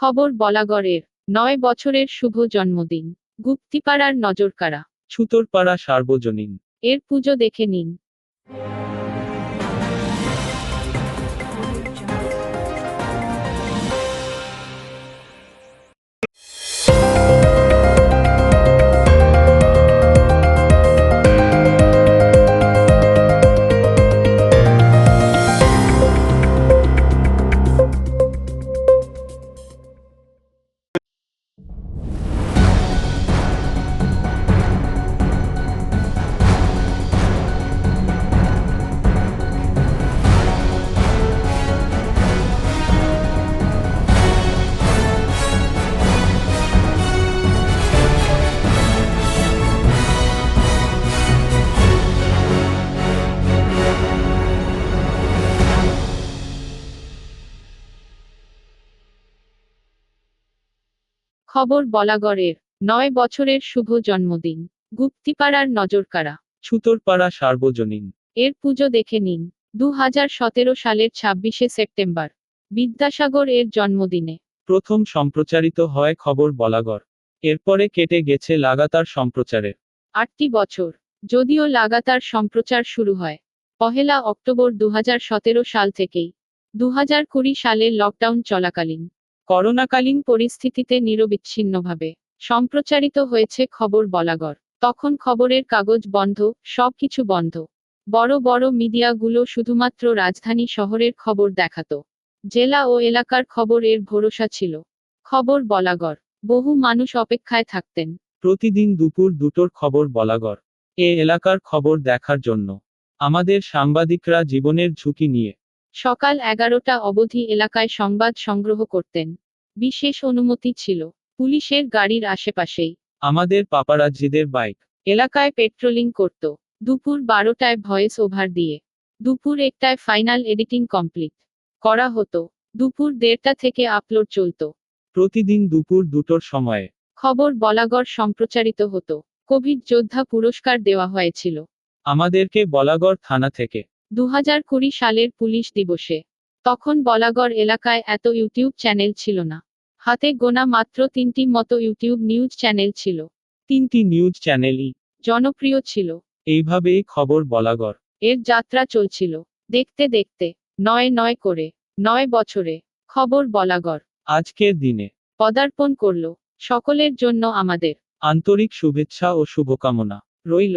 খবর বলাগড়ের নয় বছরের শুভ জন্মদিন। গুপ্তিপাড়ার নজরকারা ছুতরপাড়া সার্বজনীন। এর পুজো দেখে নিন। খবর বলাগড়ের নয় বছরের শুভ জন্মদিন। গুপ্তিপাড়ার নজরকাড়া। ছুতরপাড়া সার্বজনীন। এর পুজো দেখে নিন। দু হাজার সতেরো সালের ছাব্বিশে সেপ্টেম্বর। বিদ্যাসাগর এর জন্মদিনে। প্রথম সম্প্রচারিত হয় খবর বলাগড়। এরপরে কেটে গেছে লাগাতার সম্প্রচারের। আটটি বছর। যদিও লাগাতার সম্প্রচার শুরু হয়। পহেলা অক্টোবর দু হাজার সতেরো সাল থেকেই। দু কুড়ি সালের লকডাউন চলাকালীন। করোনাকালীন পরিস্থিতিতে নিরবিচ্ছিন্নভাবে সম্প্রচারিত হয়েছে খবর বলাগড়। তখন খবরের কাগজ বন্ধ, সবকিছু বন্ধ। বড় বড় মিডিয়াগুলো শুধুমাত্র রাজধানী শহরের খবর দেখাতো। জেলা ও এলাকার খবর এর ভরসা ছিল। খবর বলাগড়। বহু মানুষ অপেক্ষায় থাকতেন। প্রতিদিন দুপুর দুটোর খবর বলাগড়। এ এলাকার খবর দেখার জন্য। আমাদের সাংবাদিকরা জীবনের ঝুঁকি নিয়ে সকাল এগারোটা অবধি এলাকায় সংবাদ সংগ্রহ করতেন। বিশেষ অনুমতি ছিল পুলিশের গাড়ির আশেপাশেই। আমাদের পাপারাজ্জিদের বাইক। এলাকায় পেট্রোলিং করত। দুপুর বারোটায় ভয়েস ওভার দিয়ে। দুপুর একটায় ফাইনাল এডিটিং কমপ্লিট। করা হতো। দুপুর দেড়টা থেকে আপলোড চলতো। প্রতিদিন দুপুর দুটোর সময়ে। খবর বলাগড় সম্প্রচারিত হতো। কোভিড যোদ্ধা পুরস্কার দেওয়া হয়েছিল। আমাদেরকে বলাগড় থানা থেকে। দু কুড়ি সালের পুলিশ দিবসে। তখন বলাগড় এলাকায় এত ইউটিউব চ্যানেল ছিল না। হাতে গোনা মাত্র তিনটি মতো ইউটিউব নিউজ চ্যানেল ছিল। তিনটি নিউজ চ্যানেলই জনপ্রিয় ছিল। এইভাবেই খবর বলাগড়। এর যাত্রা চলছিল। দেখতে দেখতে নয় নয় করে নয় বছরে খবর বলাগড়। আজকের দিনে। পদার্পণ করল। সকলের জন্য আমাদের। আন্তরিক শুভেচ্ছা ও শুভকামনা। রইল।